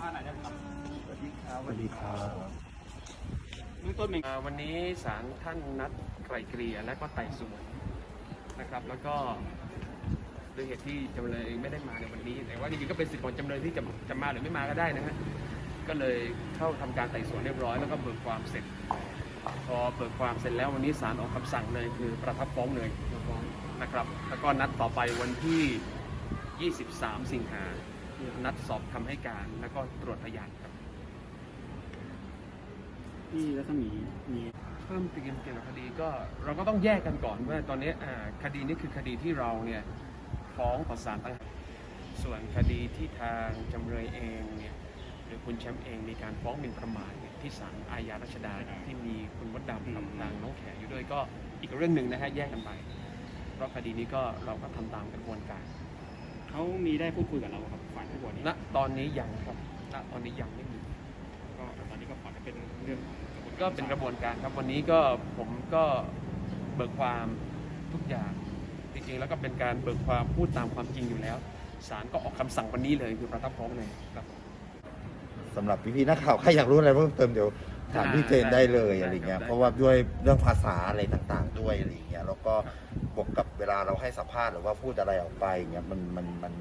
สวัสดีครับสวัสดีครับเบื้องต้นเป็นอ่าวันนี้ศาลท่านนัดไกล่เกลี่ยและก็ไต่สวนนะครับ แล้วก็ด้วยเหตุที่จำเลยไม่ได้มาในวันนี้ แต่ว่าจริงๆก็เป็นสิทธิ์ของจำเลยที่จะจะมาหรือไม่มาก็ได้นะฮะก็เลยเข้าทำการไต่สวนเรียบร้อยแล้วก็เบิกความเสร็จ พอเบิกความเสร็จแล้ววันนี้ศาลออกคำสั่งเลยคือประทับฟ้องเลยนะครับ แล้วก็นัดต่อไปวันที่ 23 สิงหา นัดสอบคำให้การ แล้วก็ตรวจพยานครับที่รัศมีมีเพิ่มเติมเกี่ยวกับคดีก็เราก็ต้องแยกกันก่อนว่าตอนนี้อ่าคดีนี้คือคดีที่เราเนี่ยฟ้องต่อศาลต่างหากส่วนคดีที่ทางจำเลยเองเนี่ยหรือคุณแชมป์เองมีการฟ้องหมิ่นประมาทเนี่ยที่ศาลอาญารัชดาที่มีคุณมดดำกับทางน้องแขอยู่ด้วยก็อีกเรื่องหนึ่งนะฮะแยกกันไป เพราะคดีนี้ก็เราก็ทำตามกระบวนการ เขามีได้พูดคุยกับเราครับฝ่ายผู้บริณตอนนี้ยังครับณตอนนี้ยังไม่มี ก็ตอนนี้ก็ปล่อยให้เป็นเรื่องของระบวนก็เป็นกระบวนการครับวันนี้ก็ผมก็เบิกความทุกอย่าง จริงๆ แล้วก็เป็นการเบิกความพูดตามความจริงอยู่แล้วศาลก็ออกคำสั่งวันนี้เลยคือประทับฟ้องเลยครับ สำหรับพี่ๆนักข่าวใครอยากรู้อะไรเพิ่มเติมเดี๋ยว ถามพี่เจนได้เลยได้อะไรเงี้ยได้เพราะว่าด้วยเรื่องภาษาอะไรต่างๆ ด้วยอะไรเงี้ยแล้วก็บวกกับเวลาเราให้สัมภาษณ์หรือว่าพูดอะไรออกไปเงี้ยมันมันมัน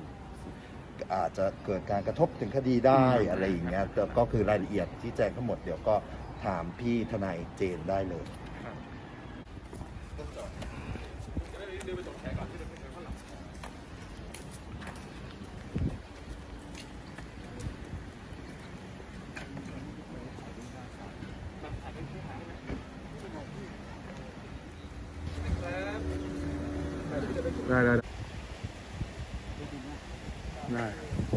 อาจจะเกิดการกระทบถึงคดีได้อะไรอย่างเงี้ยแต่ก็คือรายละเอียดที่แจ้งทั้งหมดเดี๋ยวก็ถามพี่ทนายเจนได้เลย ครับได้ได้ได้